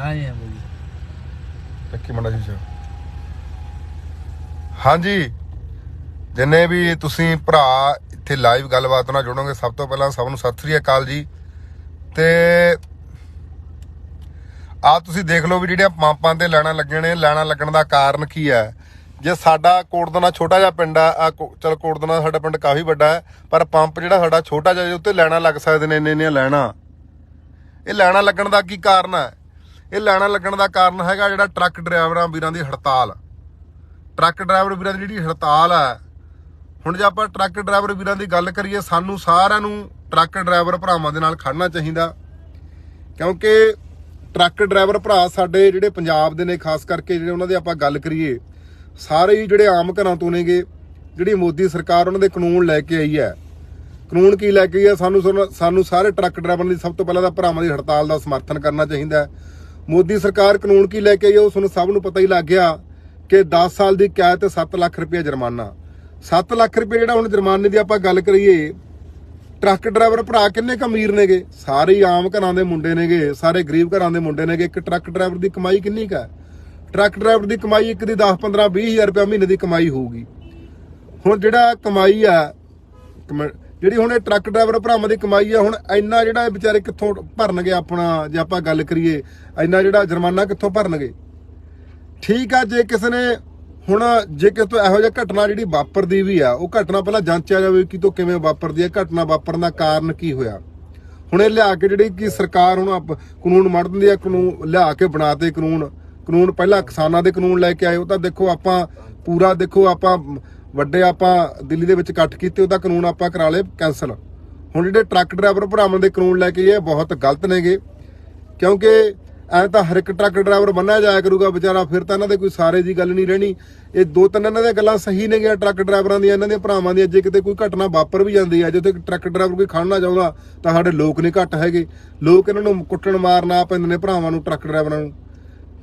ਹਾਂ ਜੀ ਬਾਈ ਚੱਕੀ ਮੰਡਾ ਜੀ ਹਾਂਜੀ। ਜਿੰਨੇ ਵੀ ਤੁਸੀਂ ਭਰਾ ਇੱਥੇ ਲਾਈਵ ਗੱਲਬਾਤ ਨਾਲ ਜੁੜੋਗੇ, ਸਭ ਤੋਂ ਪਹਿਲਾਂ ਸਭ ਨੂੰ ਸਤਿ ਸ੍ਰੀ ਅਕਾਲ ਜੀ। ਤੇ ਆ ਤੁਸੀਂ ਦੇਖ ਲਓ ਵੀ ਜਿਹੜੀਆਂ ਪੰਪਾਂ ਤੇ ਲੈਣਾ ਲੱਗੀਆਂ ਨੇ ਲੈਣਾ ਲੱਗਣ ਦਾ ਕਾਰਨ ਕੀ ਹੈ? ਜੇ ਸਾਡਾ ਕੋਟਦਨਾ ਛੋਟਾ ਜਿਹਾ ਪਿੰਡ ਆ ਆ ਕੋ- ਚਲ ਕੋਟਦਨਾ ਸਾਡਾ ਪਿੰਡ ਕਾਫੀ ਵੱਡਾ ਹੈ, ਪਰ ਪੰਪ ਜਿਹੜਾ ਸਾਡਾ ਛੋਟਾ ਜਿਹਾ ਉੱਤੇ ਲੈਣਾ ਲੱਗ ਸਕਦੇ ਨੇ ਇੰਨੇ ਇੰਨੀਆਂ ਲੈਣਾ ਇਹ ਲੈਣਾ ਲੱਗਣ ਦਾ ਕੀ ਕਾਰਨ ਹੈ? ਇਹ ਲੈਣਾ ਲੱਗਣ ਦਾ ਕਾਰਨ ਹੈਗਾ ਜਿਹੜਾ ਟਰੱਕ ਡਰਾਈਵਰਾਂ ਵੀਰਾਂ ਦੀ ਹੜਤਾਲ। ਟਰੱਕ ਡਰਾਈਵਰ ਵੀਰਾਂ ਦੀ ਜਿਹੜੀ ਹੜਤਾਲ ਹੈ, ਹੁਣ ਜੇ ਆਪਾਂ ਟਰੱਕ ਡਰਾਈਵਰ ਵੀਰਾਂ ਦੀ ਗੱਲ ਕਰੀਏ, ਸਾਨੂੰ ਸਾਰਿਆਂ ਨੂੰ ਟਰੱਕ ਡਰਾਈਵਰ ਭਰਾਵਾਂ ਦੇ ਨਾਲ ਖੜਨਾ ਚਾਹੀਦਾ। ਕਿਉਂਕਿ ਟਰੱਕ ਡਰਾਈਵਰ ਭਰਾ ਸਾਡੇ ਜਿਹੜੇ ਪੰਜਾਬ ਦੇ ਨੇ, ਖਾਸ ਕਰਕੇ ਜਿਹੜੇ ਉਹਨਾਂ ਦੀ ਆਪਾਂ ਗੱਲ ਕਰੀਏ, ਸਾਰੇ ਹੀ ਜਿਹੜੇ ਆਮ ਘਰਾਂ ਤੋਂ ਨੇਗੇ, ਜਿਹੜੀ ਮੋਦੀ ਸਰਕਾਰ ਉਹਨਾਂ ਦੇ ਕਾਨੂੰਨ ਲੈ ਕੇ ਆਈ ਹੈ। ਕਾਨੂੰਨ ਕੀ ਲੈ ਕੇ ਆਈ ਹੈ? ਸਾਨੂੰ ਸੁਣ- ਸਾਨੂੰ ਸਾਰੇ ਟਰੱਕ ਡਰਾਈਵਰਾਂ ਦੀ ਸਭ ਤੋਂ ਪਹਿਲਾਂ ਤਾਂ ਭਰਾਵਾਂ ਦੀ ਹੜਤਾਲ ਦਾ ਸਮਰਥਨ ਕਰਨਾ ਚਾਹੀਦਾ ਹੈ। ਮੋਦੀ ਸਰਕਾਰ ਕਾਨੂੰਨ ਕੀ ਲੈ ਕੇ ਆਈ ਹੈ ਉਹ ਤੁਹਾਨੂੰ ਸਭ ਨੂੰ ਪਤਾ ਹੀ ਲੱਗ ਗਿਆ ਕਿ 10 ਸਾਲ ਦੀ ਕੈਦ ਤੇ 7 ਲੱਖ ਰੁਪਏ ਜੁਰਮਾਨਾ। 7 ਲੱਖ ਰੁਪਏ ਜਿਹੜਾ ਹੁਣ ਜੁਰਮਾਨੇ ਦੀ ਆਪਾਂ ਗੱਲ ਕਰੀਏ, ਟਰੱਕ ਡਰਾਈਵਰ ਭਰਾ ਕਿੰਨੇ ਕੁ ਅਮੀਰ ਨੇਗੇ? ਸਾਰੇ ਆਮ ਘਰਾਂ ਦੇ ਮੁੰਡੇ ਨੇਗੇ, ਸਾਰੇ ਗਰੀਬ ਘਰਾਂ ਦੇ ਮੁੰਡੇ ਨੇਗੇ। ਇੱਕ ਟਰੱਕ ਡਰਾਈਵਰ ਦੀ ਕਮਾਈ ਕਿੰਨੀ ਕੁ ਟਰੱਕ ਡਰਾਈਵਰ ਦੀ ਕਮਾਈ ਇੱਕ ਦੀ 10 15 20 ਹਜ਼ਾਰ ਰੁਪਏ ਮਹੀਨੇ ਦੀ ਕਮਾਈ ਹੋਊਗੀ। ਹੁਣ ਜਿਹੜਾ ਕਮਾਈ ਆ ਕਮ- ਜਿਹੜੀ ਹੁਣ ਇਹ ਟਰੱਕ ਡਰਾਈਵਰ ਭਰਾਵਾਂ ਦੀ ਕਮਾਈ ਆ, ਹੁਣ ਇੰਨਾ ਜਿਹੜਾ ਇਹ ਵਿਚਾਰੇ ਕਿੱਥੋਂ ਭਰਨਗੇ ਆਪਣਾ, ਜੇ ਆਪਾਂ ਗੱਲ ਕਰੀਏ, ਇੰਨਾ ਜਿਹੜਾ ਜੁਰਮਾਨਾ ਕਿੱਥੋਂ ਭਰਨਗੇ? ਠੀਕ ਆ, ਜੇ ਕਿਸੇ ਨੇ ਹੁਣ, ਜੇ ਕਿਸੇ ਤੋਂ ਇਹੋ ਜਿਹਾ ਘਟਨਾ ਜਿਹੜੀ ਵਾਪਰਦੀ ਵੀ ਆ, ਉਹ ਘਟਨਾ ਪਹਿਲਾਂ ਜਾਂਚਿਆ ਜਾਵੇ ਕਿ ਤੋਂ ਕਿਵੇਂ ਵਾਪਰਦੀ ਹੈ ਘਟਨਾ ਵਾਪਰਨ ਦਾ ਕਾਰਨ ਕੀ ਹੋਇਆ? ਹੁਣ ਇਹ ਲਿਆ ਕੇ ਜਿਹੜੀ ਕਿ ਸਰਕਾਰ ਹੁਣ ਆਪ- ਕਾਨੂੰਨ ਮੜ ਦਿੰਦੀ ਹੈ ਕਾਨੂੰਨ ਲਿਆ ਕੇ ਬਣਾਤੇ ਕਾਨੂੰਨ। ਕਾਨੂੰਨ, ਪਹਿਲਾਂ ਕਿਸਾਨਾਂ ਦੇ ਕਾਨੂੰਨ ਲੈ ਕੇ ਆਏ, ਉਹ ਤਾਂ ਦੇਖੋ ਆਪਾਂ ਪੂਰਾ ਦੇਖੋ ਆਪਾਂ ਵੱਡੇ ਆਪਾਂ ਦਿੱਲੀ ਦੇ ਵਿੱਚ ਇਕੱਠ ਕੀਤੇ, ਉਹਦਾ ਕਾਨੂੰਨ ਆਪਾਂ ਕਰਾ ਲਏ ਕੈਨਸਲ ਹੁਣ ਜਿਹੜੇ ਟਰੱਕ ਡਰਾਈਵਰ ਭਰਾਵਾਂ ਦੇ ਕਾਨੂੰਨ ਲੈ ਕੇ ਇਹ ਬਹੁਤ ਗਲਤ ਨੇਗੇ। ਕਿਉਂਕਿ ਐ ਤਾਂ ਹਰ ਇੱਕ ਟਰੱਕ ਡਰਾਈਵਰ ਬੰਨਿਆ ਜਾਇਆ ਕਰੂਗਾ, ਵਿਚਾਰਾ ਫਿਰ ਤਾਂ ਇਹਨਾਂ ਦੇ ਕੋਈ ਸਾਰੇ ਦੀ ਗੱਲ ਨਹੀਂ ਰਹਿਣੀ। ਇਹ ਦੋ ਤਿੰਨ ਇਹਨਾਂ ਦੀਆਂ ਗੱਲਾਂ ਸਹੀ ਨੇਗੀਆਂ, ਟਰੱਕ ਡਰਾਈਵਰਾਂ ਦੀਆਂ, ਇਹਨਾਂ ਦੇ ਭਰਾਵਾਂ ਦੀਆਂ, ਜੇ ਕਿਤੇ ਕੋਈ ਘਟਨਾ ਵਾਪਰ ਵੀ ਜਾਂਦੀ ਹੈ ਜੇ ਟਰੱਕ ਡਰਾਈਵਰ ਕੋਈ ਖੜਨਾ ਚਾਹੁੰਦਾ, ਤਾਂ ਸਾਡੇ ਲੋਕ ਨਹੀਂ ਘੱਟ ਹੈਗੇ। ਲੋਕ ਇਹਨਾਂ ਨੂੰ ਕੁੱਟਣ, ਮਾਰਨਾ ਪੈਂਦੇ ਨੇ ਭਰਾਵਾਂ ਨੂੰ, ਟਰੱਕ ਡਰਾਈਵਰਾਂ ਨੂੰ।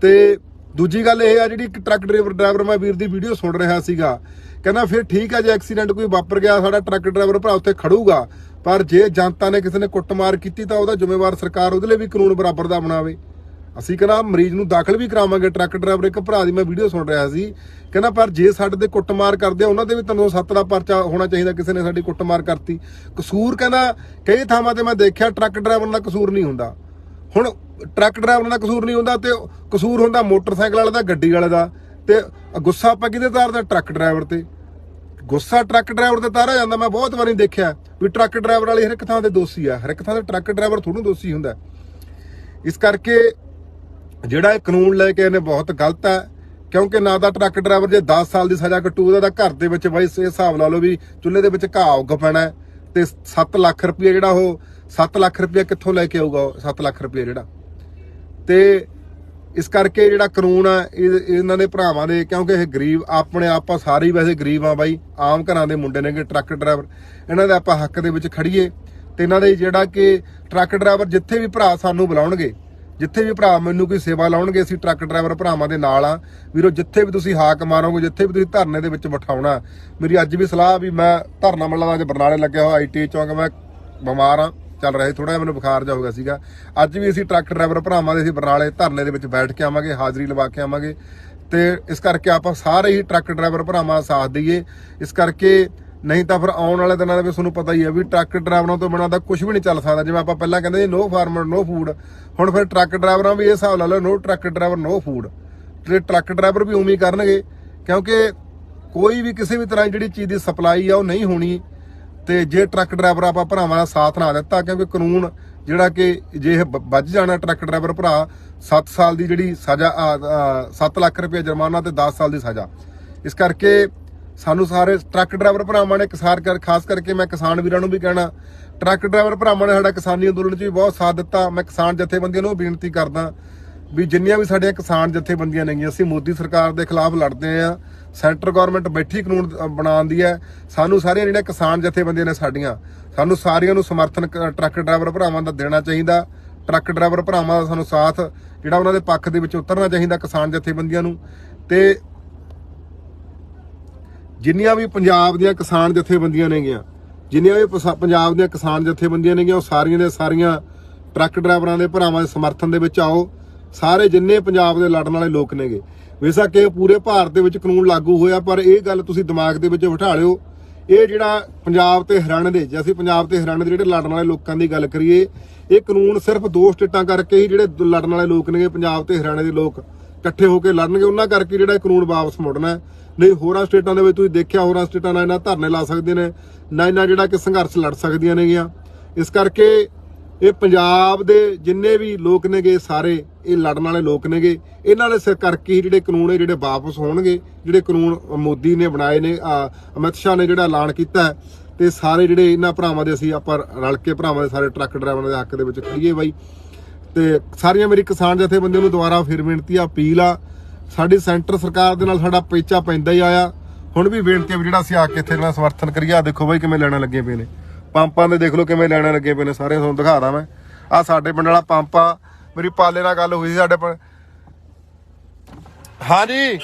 ਤੇ ਦੂਜੀ ਗੱਲ ਇਹ ਆ ਜਿਹੜੀ ਇੱਕ ਟਰੱਕ ਡਰਾਈਵਰ ਡਰਾਈਵਰ ਮੈਂ ਵੀਰ ਦੀ ਵੀਡੀਓ ਸੁਣ ਰਿਹਾ ਸੀਗਾ। ਕਹਿੰਦਾ ਫਿਰ ਠੀਕ ਆ ਜੇ ਐਕਸੀਡੈਂਟ ਕੋਈ ਵਾਪਰ ਗਿਆ, ਸਾਡਾ ਟਰੱਕ ਡਰਾਈਵਰ ਭਰਾ ਉੱਥੇ ਖੜੂਗਾ। ਪਰ ਜੇ ਜਨਤਾ ਨੇ ਕਿਸੇ ਨੇ ਕੁੱਟਮਾਰ ਕੀਤੀ ਤਾਂ ਉਹਦਾ ਜ਼ਿੰਮੇਵਾਰ ਸਰਕਾਰ ਉਹਦੇ ਲਈ ਵੀ ਕਾਨੂੰਨ ਬਰਾਬਰ ਦਾ ਬਣਾਵੇ। ਅਸੀਂ ਕਹਿੰਦਾ ਮਰੀਜ਼ ਨੂੰ ਦਾਖਲ ਵੀ ਕਰਾਵਾਂਗੇ, ਟਰੱਕ ਡਰਾਈਵਰ ਇੱਕ ਭਰਾ ਦੀ ਮੈਂ ਵੀਡੀਓ ਸੁਣ ਰਿਹਾ ਸੀ। ਕਹਿੰਦਾ ਪਰ ਜੇ ਸਾਡੇ ਤੇ ਕੁੱਟਮਾਰ ਕਰਦੇ ਆ, ਉਹਨਾਂ ਦੇ ਵੀ ਤੁਹਾਨੂੰ ਸੱਤ ਦਾ ਪਰਚਾ ਹੋਣਾ ਚਾਹੀਦਾ, ਕਿਸੇ ਨੇ ਸਾਡੀ ਕੁੱਟਮਾਰ ਕਰਤੀ। ਕਸੂਰ ਕਹਿੰਦਾ ਕਈ ਥਾਵਾਂ ਤੇ ਮੈਂ ਦੇਖਿਆ ਟਰੱਕ ਡਰਾਈਵਰ ਦਾ ਕਸੂਰ ਨਹੀਂ ਹੁੰਦਾ। ਹੁਣ ਟਰੱਕ ਡਰਾਈਵਰ ਦਾ ਕਸੂਰ ਨਹੀਂ ਹੁੰਦਾ ਤੇ ਕਸੂਰ ਹੁੰਦਾ ਮੋਟਰਸਾਈਕਲ ਵਾਲੇ ਦਾ, ਗੱਡੀ ਵਾਲੇ ਦਾ। ਤੇ ਗੁੱਸਾ ਆਪਾਂ ਕਿਹਦੇ ਤਾਰਦਾ ਟਰੱਕ ਡਰਾਈਵਰ ਤੇ। ਗੁੱਸਾ ਟਰੱਕ ਡਰਾਈਵਰ ਤੇ ਤਾਰਿਆ ਜਾਂਦਾ। ਮੈਂ ਬਹੁਤ ਵਾਰੀ ਦੇਖਿਆ ਵੀ ਟਰੱਕ ਡਰਾਈਵਰ ਵਾਲੀ ਹਰ ਇੱਕ ਥਾਂ ਤੇ ਦੋਸ਼ੀ ਆ। ਹਰ ਇੱਕ ਥਾਂ ਤੇ ਟਰੱਕ ਡਰਾਈਵਰ ਥੋੜ੍ਹਾ ਦੋਸ਼ੀ ਹੁੰਦਾ। ਇਸ ਕਰਕੇ ਜਿਹੜਾ ਇਹ ਕਾਨੂੰਨ ਲੈ ਕੇ ਇਹਨੇ ਬਹੁਤ ਗਲਤ ਹੈ ਕਿਉਂਕਿ ਨਾ ਦਾ ਟਰੱਕ ਡਰਾਈਵਰ ਜੇ 10 ਸਾਲ ਦੀ ਸਜ਼ਾ ਕੱਟੂ, ਉਹਦਾ ਤਾਂ ਘਰ ਦੇ ਵਿੱਚ ਬਾਈ ਇਹ ਹਿਸਾਬ ਲਾ ਲਓ ਵੀ ਚੁੱਲ੍ਹੇ ਦੇ ਵਿੱਚ ਘਾਹ ਉੱਗ ਪੈਣਾ। ਤੇ 7 ਲੱਖ ਰੁਪਏ ਜਿਹੜਾ ਉਹ 7 ਲੱਖ ਰੁਪਏ ਕਿੱਥੋਂ ਲੈ ਕੇ ਆਊਗਾ ਉਹ 7 ਲੱਖ ਰੁਪਏ ਜਿਹੜਾ। ਤੇ ਇਸ ਕਰਕੇ ਜਿਹੜਾ ਕਾਨੂੰਨ ਆ, ਇਹ- ਇਹਨਾਂ ਦੇ ਭਰਾਵਾਂ ਦੇ, ਕਿਉਂਕਿ ਇਹ ਗਰੀਬ, ਆਪਣੇ ਆਪਾਂ ਸਾਰੇ ਹੀ ਵੈਸੇ ਗਰੀਬ ਆ ਬਾਈ, ਆਮ ਘਰਾਂ ਦੇ ਮੁੰਡੇ ਨੇਗੇ, ਟਰੱਕ ਡਰਾਈਵਰ। ਇਹਨਾਂ ਦੇ ਆਪਾਂ ਹੱਕ ਦੇ ਵਿੱਚ ਖੜੀਏ ਤੇ ਇਹਨਾਂ ਦੇ ਜਿਹੜਾ ਕਿ ਟਰੱਕ ਡਰਾਈਵਰ ਜਿੱਥੇ ਵੀ ਭਰਾ ਸਾਨੂੰ ਬੁਲਾਉਣਗੇ ਜਿੱਥੇ ਵੀ ਭਰਾ ਮੈਨੂੰ ਕੋਈ ਸੇਵਾ ਲਾਉਣਗੇ, ਅਸੀਂ ਟਰੱਕ ਡਰਾਈਵਰ ਭਰਾਵਾਂ ਦੇ ਨਾਲ ਆ। ਵੀਰੋ, ਜਿੱਥੇ ਵੀ ਤੁਸੀਂ ਹਾਕ ਮਾਰੋਗੇ, ਜਿੱਥੇ ਵੀ ਤੁਸੀਂ ਧਰਨੇ ਦੇ ਵਿੱਚ ਬਿਠਾਉਣਾ, ਮੇਰੀ ਅੱਜ ਵੀ ਸਲਾਹ ਵੀ ਮੈਂ ਧਰਨਾ ਮੱਲਾ ਦਾ ਅੱਜ ਬਰਨਾਲੇ ਲੱਗਿਆ ਹੋਇਆ ਆਈਟੀ ਚੌਂਕ, ਮੈਂ ਬਿਮਾਰ ਆ, ਚੱਲ ਰਿਹਾ ਥੋੜਾ ਜਿਹਾ, ਮੈਨੂੰ ਬੁਖਾਰ ਜਾ ਹੋ ਗਿਆ ਸੀਗਾ। ਅੱਜ ਵੀ ਅਸੀਂ ਟਰੱਕ ਡਰਾਈਵਰ ਭਰਾਵਾਂ ਦੇ ਅਸੀਂ ਬਰਨਾਲੇ ਧਰਨੇ ਦੇ ਵਿੱਚ ਬੈਠ ਕੇ ਆਵਾਂਗੇ, ਹਾਜ਼ਰੀ ਲਵਾ ਕੇ ਆਵਾਂਗੇ। ਤੇ ਇਸ ਕਰਕੇ ਆਪਾਂ ਸਾਰੇ ਹੀ ਟਰੱਕ ਡਰਾਈਵਰ ਭਰਾਵਾਂ ਦਾ ਸਾਥ ਦਈਏ। ਇਸ ਕਰਕੇ ਨਹੀਂ ਤਾਂ ਫਿਰ ਆਉਣ ਵਾਲੇ ਦਿਨਾਂ ਦੇ ਵਿੱਚ ਤੁਹਾਨੂੰ ਪਤਾ ਹੀ ਹੈ ਵੀ ਟਰੱਕ ਡਰਾਈਵਰਾਂ ਤੋਂ ਬਿਨਾਂ ਤਾਂ ਕੁਝ ਵੀ ਨਹੀਂ ਚੱਲ ਸਕਦਾ। ਜਿਵੇਂ ਆਪਾਂ ਪਹਿਲਾਂ ਕਹਿੰਦੇ ਸੀ ਨੋ ਫਾਰਮਰ ਨੋ ਫੂਡ ਹੁਣ ਫਿਰ ਟਰੱਕ ਡਰਾਈਵਰਾਂ ਵੀ ਇਹ ਹਿਸਾਬ ਲਾ ਲਓ no truck driver no food ਤੇ ਟਰੱਕ ਡਰਾਈਵਰ ਵੀ ਉਵੇਂ ਹੀ ਕਰਨਗੇ, ਕਿਉਂਕਿ ਕੋਈ ਵੀ ਕਿਸੇ ਵੀ ਤਰ੍ਹਾਂ ਜਿਹੜੀ ਚੀਜ਼ ਦੀ ਸਪਲਾਈ ਆ ਉਹ ਨਹੀਂ ਹੋਣੀ ਤੇ ਜੇ ਟਰੱਕ ਡਰਾਈਵਰ ਆਪਾਂ ਭਰਾਵਾਂ ਦਾ ਸਾਥ ਨਾ ਦਿੱਤਾ, ਕਿਉਂਕਿ ਕਾਨੂੰਨ ਜਿਹੜਾ ਕਿ ਜੇ ਇਹ ਵੱਜ ਜਾਣਾ ਟਰੱਕ ਡਰਾਈਵਰ ਭਰਾ 7 ਸਾਲ ਦੀ ਜਿਹੜੀ ਸਜ਼ਾ 7 ਲੱਖ ਰੁਪਏ ਜੁਰਮਾਨਾ ਤੇ 10 ਸਾਲ ਦੀ ਸਜ਼ਾ। ਇਸ ਕਰਕੇ ਸਾਨੂੰ ਸਾਰੇ ਟਰੱਕ ਡਰਾਈਵਰ ਭਰਾਵਾਂ ਨੇ ਕਿਸਾਨ ਕਰ ਖਾਸ ਕਰਕੇ ਮੈਂ ਕਿਸਾਨ ਵੀਰਾਂ ਨੂੰ ਵੀ ਕਹਿਣਾ, ਟਰੱਕ ਡਰਾਈਵਰ ਭਰਾਵਾਂ ਨੇ ਸਾਡਾ ਕਿਸਾਨੀ ਅੰਦੋਲਨ 'ਚ ਵੀ ਬਹੁਤ ਸਾਥ ਦਿੱਤਾ। ਮੈਂ ਕਿਸਾਨ ਜਥੇਬੰਦੀਆਂ ਨੂੰ ਬੇਨਤੀ ਕਰਦਾ ਵੀ ਜਿੰਨੀਆਂ ਵੀ ਸਾਡੀਆਂ ਕਿਸਾਨ ਜਥੇਬੰਦੀਆਂ ਨੇਗੀਆਂ ਅਸੀਂ ਮੋਦੀ ਸਰਕਾਰ ਦੇ ਖਿਲਾਫ ਲੜਦੇ ਆ ਸੈਂਟਰ ਗਵਰਨਮੈਂਟ ਬੈਠੀ ਕਾਨੂੰਨ ਬਣਾਉਂਦੀ ਹੈ। ਸਾਨੂੰ ਸਾਰੀਆਂ ਜਿਹੜੀਆਂ ਕਿਸਾਨ ਜਥੇਬੰਦੀਆਂ ਨੇ ਸਾਡੀਆਂ, ਸਾਨੂੰ ਸਾਰਿਆਂ ਨੂੰ ਸਮਰਥਨ ਟਰੱਕ ਡਰਾਈਵਰ ਭਰਾਵਾਂ ਦਾ ਦੇਣਾ ਚਾਹੀਦਾ। ਟਰੱਕ ਡਰਾਈਵਰ ਭਰਾਵਾਂ ਦਾ ਸਾਨੂੰ ਸਾਥ, ਜਿਹੜਾ ਉਹਨਾਂ ਦੇ ਪੱਖ ਦੇ ਵਿੱਚ ਉਤਰਨਾ ਚਾਹੀਦਾ ਕਿਸਾਨ ਜਥੇਬੰਦੀਆਂ ਨੂੰ। ਤੇ ਜਿੰਨੀਆਂ ਵੀ ਪੰਜਾਬ ਦੀਆਂ ਕਿਸਾਨ ਜਥੇਬੰਦੀਆਂ ਨੇਗੀਆਂ, ਜਿੰਨੀਆਂ ਵੀ ਪਸਾ- ਪੰਜਾਬ ਦੀਆਂ ਕਿਸਾਨ ਜਥੇਬੰਦੀਆਂ ਨੇਗੀਆਂ, ਉਹ ਸਾਰੀਆਂ ਦੇ ਸਾਰੀਆਂ ਟਰੱਕ ਡਰਾਈਵਰਾਂ ਦੇ ਭਰਾਵਾਂ ਦੇ ਸਮਰਥਨ ਦੇ ਵਿੱਚ ਆਓ। ਸਾਰੇ ਜਿੰਨੇ ਪੰਜਾਬ ਦੇ ਲੜਨ ਵਾਲੇ ਲੋਕ ਨੇਗੇ, ਵੇਸਾ ਇਹ ਪੂਰੇ ਭਾਰਤ ਦੇ ਵਿੱਚ ਕਾਨੂੰਨ ਲਾਗੂ ਹੋਇਆ, ਪਰ ਇਹ ਗੱਲ ਤੁਸੀਂ ਦਿਮਾਗ ਦੇ ਵਿੱਚ ਬਿਠਾ ਲਿਓ। ਇਹ ਜਿਹੜਾ ਪੰਜਾਬ ਤੇ ਹਰਿਆਣਾ ਦੇ, ਜੇ ਅਸੀਂ ਪੰਜਾਬ ਤੇ ਹਰਿਆਣਾ ਦੇ ਜਿਹੜੇ ਲੜਨ ਵਾਲੇ ਲੋਕਾਂ ਦੀ ਗੱਲ ਕਰੀਏ, ਇਹ ਕਾਨੂੰਨ ਸਿਰਫ ਦੋ ਸਟੇਟਾਂ ਕਰਕੇ ਹੀ ਜਿਹੜੇ ਲੜਨ ਵਾਲੇ ਲੋਕ ਨੇਗੇ, ਪੰਜਾਬ ਤੇ ਹਰਿਆਣਾ ਦੇ ਲੋਕ। ਇਕੱਠੇ ਹੋ ਕੇ ਲੜਨਗੇ ਉਹਨਾਂ ਕਰਕੇ ਜਿਹੜਾ ਕਾਨੂੰਨ ਵਾਪਸ ਮੁੜਨਾ ਨਹੀਂ ਹੋਰਾਂ ਸਟੇਟਾਂ ਦੇ ਵਿੱਚ ਤੁਸੀਂ ਦੇਖਿਆ ਹੋਰਾਂ ਸਟੇਟਾਂ ਨਾਲ ਇਹਨਾਂ ਧਰਨੇ ਲਾ ਸਕਦੇ ਨੇ ਨਾ ਇਹਨਾਂ ਜਿਹੜਾ ਕਿ ਸੰਘਰਸ਼ ਲੜ ਸਕਦੀਆਂ ਨੇਗੀਆਂ। ਇਸ ਕਰਕੇ ਇਹ ਪੰਜਾਬ ਦੇ ਜਿੰਨੇ ਵੀ ਲੋਕ ਨੇਗੇ ਸਾਰੇ ਇਹ ਲੜਨ ਵਾਲੇ ਲੋਕ ਨੇਗੇ ਇਹਨਾਂ ਦੇ ਸਿਰ ਕਰਕੇ ਹੀ ਜਿਹੜੇ ਕਾਨੂੰਨ ਇਹ ਜਿਹੜੇ ਵਾਪਸ ਹੋਣਗੇ ਜਿਹੜੇ ਕਾਨੂੰਨ ਮੋਦੀ ਨੇ ਬਣਾਏ ਨੇ ਅਮਿਤ ਸ਼ਾਹ ਨੇ ਜਿਹੜਾ ਐਲਾਨ ਕੀਤਾ ਹੈ, ਤੇ ਸਾਰੇ ਜਿਹੜੇ ਇਹਨਾਂ ਭਰਾਵਾਂ ਦੇ ਅਸੀਂ ਆਪਾਂ ਰਲ ਕੇ ਭਰਾਵਾਂ ਦੇ ਸਾਰੇ ਟਰੱਕ ਡਰਾਈਵਰਾਂ ਦੇ ਹੱਕ ਦੇ ਵਿੱਚ ਖੜੀਏ ਬਾਈ। ਤੇ ਸਾਰੀਆਂ ਮੇਰੀ ਕਿਸਾਨ ਜਥੇਬੰਦੀਆਂ ਨੂੰ ਦੁਬਾਰਾ ਫਿਰ ਬੇਨਤੀ ਆ, ਅਪੀਲ ਆ। ਸਾਡੀ ਸੈਂਟਰ ਸਰਕਾਰ ਦੇ ਨਾਲ ਸਾਡਾ ਪੇਚਾ ਪੈਂਦਾ ਹੀ ਆਇਆ। ਹੁਣ ਵੀ ਬੇਨਤੀ ਆ ਜਿਹੜਾ ਅਸੀਂ ਆ ਕੇ ਇੱਥੇ ਜਿਹੜਾ ਸਮਰਥਨ ਕਰੀਏ ਆ ਦੇਖੋ ਬਾਈ ਕਿਵੇਂ ਲੈਣਾ ਲੱਗੇ ਪਏ ਨੇ। ਪੰਪਾਂ ਦੇ ਦੇਖ ਲਓ ਕਿਵੇਂ ਲੈਣਾ ਲੱਗੇ ਪਏ ਨੇ ਸਾਰੇ ਤੁਹਾਨੂੰ ਦਿਖਾਦਾ ਮੈਂ। ਆ ਸਾਡੇ ਪਿੰਡ ਵਾਲਾ ਪੰਪ ਆ, ਮੇਰੀ ਪਾਲੇ ਨਾਲ ਗੱਲ ਹੋਈ ਸੀ ਸਾਡੇ ਪਿੰਡ। ਹਾਂਜੀ।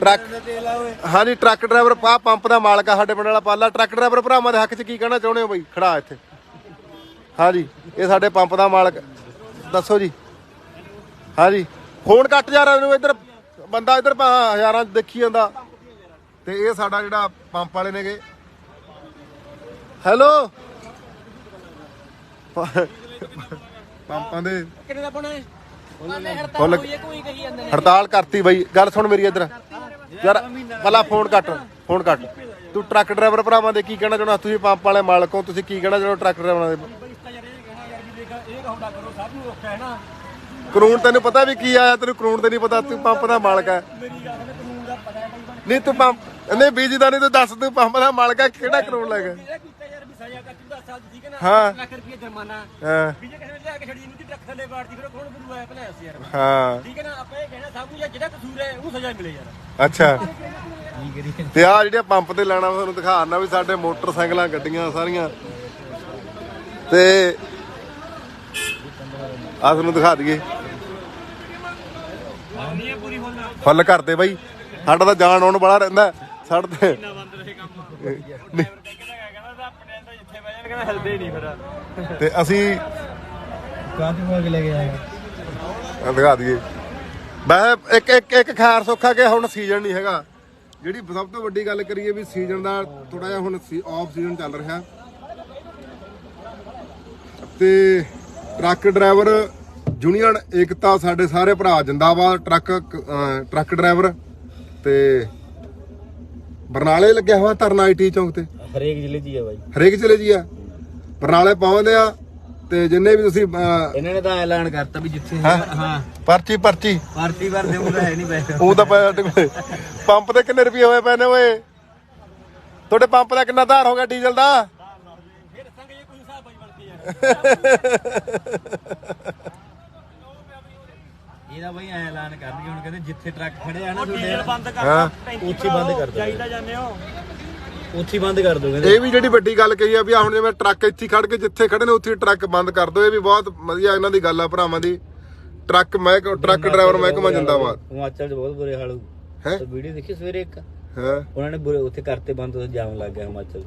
ਟਰੱਕ ਹਾਂਜੀ, ਟਰੱਕ ਡਰਾਈਵਰ ਆ ਪੰਪ ਦਾ ਮਾਲਕ ਆ ਸਾਡੇ ਪਿੰਡ ਵਾਲਾ ਪਾਲਾ। ਟਰੱਕ ਡਰਾਈਵਰ ਭਰਾਵਾਂ ਦੇ ਹੱਕ 'ਚ ਕੀ ਕਹਿਣਾ ਚਾਹੁੰਦੇ ਹੋ ਬਾਈ? ਖੜਾ ਇੱਥੇ। ਹਾਂਜੀ, ਇਹ ਸਾਡੇ ਪੰਪ ਦਾ ਮਾਲਕ। ਦੱਸੋ ਜੀ। ਹਾਂਜੀ। ਫੋਨ ਕੱਟ ਜਾ ਰਿਹਾ ਨੂੰ ਇੱਧਰ ਬੰਦਾ ਇੱਧਰ ਭਾ- ਹਜ਼ਾਰਾਂ 'ਚ ਦੇਖੀ ਜਾਂਦਾ। ਤੇ ਇਹ ਸਾਡਾ ਜਿਹੜਾ ਪੰਪ ਵਾਲੇ ਨੇਗੇ। ਹੈਲੋ। ਪੰਪਾਂ ਦੇ ਕਿੰਨੇ ਦਾ ਪਾਉਣਾ ਹੈ? ਫੁੱਲ ਇਹ ਕੋਈ ਕਹੀ ਜਾਂਦੇ ਨੇ। ਹੜਤਾਲ ਕਰਤੀ ਬਾਈ। ਗੱਲ ਸੁਣ ਮੇਰੀ ਇੱਧਰ। ਯਾਰ ਪਹਿਲਾਂ ਫੋਨ ਕੱਟ ਫੋਨ ਕੱਟ। ਤੂੰ ਟਰੱਕ ਡਰਾਈਵਰ ਭਰਾਵਾਂ ਦੇ ਕੀ ਕਹਿਣਾ ਚਾਹੁੰਦਾ? ਤੁਸੀਂ ਪੰਪ ਵਾਲੇ ਮਾਲਕ ਹੋ ਤੁਸੀਂ ਕੀ ਕਹਿਣਾ ਚਾਹੁੰਦੇ ਹੋ ਟਰੱਕ ਡਰਾਈਵਰਾਂ ਦੇ? ਇਹ ਕਹੋੜਾ ਕਰੋ ਸਭ ਨੂੰ ਰੋਕਿਆ ਹੈ ਨਾ। ਕਾਨੂੰਨ ਤੈਨੂੰ ਪਤਾ ਵੀ ਕੀ ਆਇਆ ਤੈਨੂੰ ਕਾਨੂੰਨ ਤੇ ਨਹੀਂ ਪਤਾ ਤੂੰ ਪੰਪ ਦਾ ਮਾਲਕ ਹੈ ਮੇਰੀ ਗੱਲ ਤੇ ਕਾਨੂੰਨ ਦਾ ਪਤਾ ਹੈ ਬਈ ਨਹੀਂ ਤੂੰ ਪੰਪ ਨਹੀਂ ਬੀਜੀ ਦਾ ਨਹੀਂ ਤੂੰ ਦੱਸ ਤੂੰ ਪੰਪ ਦਾ ਮਾਲਕ ਹੈ ਕਿਹੜਾ ਕਾਨੂੰਨ ਲੱਗਾ ਇਹ ਕੀਤਾ ਯਾਰ ਵੀ ਸਜ਼ਾ ਕੱਟ 10 ਸਾਲ ਦੀ ਠੀਕ ਹੈ ਨਾ? ਹਾਂ। ਲੱਖ ਰੁਪਏ ਜੁਰਮਾਨਾ। ਹਾਂ। ਵੀ ਜੇ ਕਿਸੇ ਨੇ ਲਿਆ ਕੇ ਛੜੀ ਇਹਨੂੰ ਤੇ ਟਰੱਕ ਥੱਲੇ ਬਾੜਦੀ ਫਿਰ ਉਹ ਕੌਣ ਗੁਰੂ ਆਇਆ ਭਲਾ ਯਾਰ? ਹਾਂ। ਠੀਕ ਹੈ ਨਾ? ਆਪਾਂ ਇਹ ਕਹਿਣਾ ਸਭ ਨੂੰ ਯਾਰ ਜਿਹੜਾ ਕਸੂਰ ਹੈ ਉਹਨੂੰ ਸਜ਼ਾ ਮਿਲੇ ਯਾਰ। ਅੱਛਾ। ਤੇ ਆ ਜਿਹੜੇ ਪੰਪ ਤੇ ਲੈਣਾ ਮੈਂ ਤੁਹਾਨੂੰ ਦਿਖਾਣਾ ਵੀ ਸਾਡੇ ਮੋਟਰਸਾਈਕਲਾਂ ਗੱਡੀਆਂ ਸਾਰੀਆਂ। ਤੇ ਆ ਤੁਹਾਨੂੰ ਦਿਖਾ ਦਈਏ। ਨਹੀਂ ਪੂਰੀ ਫੁੱਲ ਕਰਦੇ ਬਾਈ। ਸਾਡਾ ਤਾਂ ਜਾਣ ਆਉਣ ਬੜਾ ਰਹਿੰਦਾ। ਸਾਡੇ ਤੇ ਬੰਦ ਰਹੇ ਕੰਮ ਤੇ ਅਸੀਂ ਕਾਹਦੇ ਮੋਗ ਲੈ ਕੇ ਆਇਆ ਦਿਖਾ ਦਈਏ। ਵੈਸੇ ਇੱਕ ਇੱਕ ਇੱਕ ਖੈਰ ਸੌਖਾ ਕਿ ਹੁਣ ਸੀਜ਼ਨ ਨਹੀਂ ਹੈਗਾ। ਜਿਹੜੀ ਸਭ ਤੋਂ ਵੱਡੀ ਗੱਲ ਕਰੀਏ ਵੀ ਸੀਜ਼ਨ ਦਾ ਥੋੜਾ ਜਿਹਾ ਹੁਣ ਆਫ ਸੀਜ਼ਨ ਚੱਲ ਰਿਹਾ। ਤੇ ਟਰੱਕ ਡਰਾਈਵਰ ਯੂਨੀਅਨ ਏਕਤਾ ਸਾਡੇ ਸਾਰੇ ਭਰਾ ਜਿੰਦਾਬਾਦ ਟਰੱਕ ਟਰੱਕ ਡਰਾਈਵਰ ਤੇ ਬਰਨਾਲੇ ਲੱਗਿਆ ਹੋਇਆ ਧਰਨਾ ਆਈਟੀ ਚੌਂਕ ਤੇ। ਹਰੇਕ ਜ਼ਿਲ੍ਹੇ 'ਚ ਹੀ ਆ ਬਾਈ। ਹਰੇਕ ਜ਼ਿਲ੍ਹੇ ਜੀ ਆ। ਬਰਨਾਲੇ ਪਾਉਂਦੇ ਆ ਤੇ ਜਿੰਨੇ ਵੀ ਤੁਸੀਂ ਅਹ, ਇਹਨਾਂ ਨੇ ਤਾਂ ਐਲਾਨ ਕਰਤਾ ਵੀ ਜਿੱਥੇ ਹਾਂ? ਪਰਚੀ ਪਰਚੀ। ਪਾਰਟੀ ਵਾਰ ਦੇਉਂਦਾ ਹੈ ਨਹੀਂ ਪੈਸੇ। ਉਹ ਤਾਂ ਪੈ- ਕੋਲੇ। ਪੰਪ ਤੇ ਕਿੰਨੇ ਰੁਪਏ ਹੋਏ ਪਏ ਨੇ ਓਏ? ਤੁਹਾਡੇ ਪੰਪ ਦਾ ਕਿੰਨਾ ਧਾਰ ਹੋ ਗਿਆ ਡੀਜ਼ਲ ਦਾ ਫਿਰ ਸੰਗ ਇਹ ਕੋਈ ਹਿਸਾਬ ਬਾਈ ਬਣ ਕੇ ਯਾਰ ਇਹਦਾ ਬਾਈ ਐਲਾਨ ਕਰਨਗੇ ਹੁਣ ਕਹਿੰਦੇ ਜਿੱਥੇ ਟਰੱਕ ਖੜੇ ਆ ਨਾ ਤੁਹਾਡੇ ਬੰਦ ਹਾਂ ਉੱਥੇ ਬੰਦ ਕਰ ਦੋ ਚਾਹੀਦਾ ਜਾਂਦੇ ਹੋ। ਉੱਥੇ ਬੰਦ ਕਰ ਦੋ ਇਹ ਵੀ ਜਿਹੜੀ ਵੱਡੀ ਗੱਲ ਕਹੀ ਆ ਵੀ ਆਹ ਹੁਣ ਜਿਵੇਂ ਟਰੱਕ ਇੱਥੇ ਹੀ ਖੜ ਕੇ ਜਿੱਥੇ ਖੜੇ ਨੇ ਉੱਥੇ ਹੀ ਟਰੱਕ ਬੰਦ ਕਰ ਦੋ ਇਹ ਵੀ ਬਹੁਤ ਵਧੀਆ ਇਹਨਾਂ ਦੀ ਗੱਲ ਆ ਭਰਾਵਾਂ ਦੀ। ਟਰੱਕ ਮੈਂ ਟਰੱਕ ਡਰਾਈਵਰ ਮਹਿਕਮਾ ਜਿੰਦਾਬਾਦ। ਹਿਮਾਚਲ 'ਚ ਬਹੁਤ ਬੁਰੇ ਹਾਲ ਹੈ ਵੀਡੀਓ ਦੇਖੀ ਸਵੇਰੇ ਇੱਕ? ਹਾਂ? ਉਹਨਾਂ ਨੇ ਬੁਰੇ ਉੱਥੇ ਕਰਤੇ ਬੰਦ ਉੱਥੇ ਜਾਮ ਲੱਗ ਗਿਆ ਹਿਮਾਚਲ।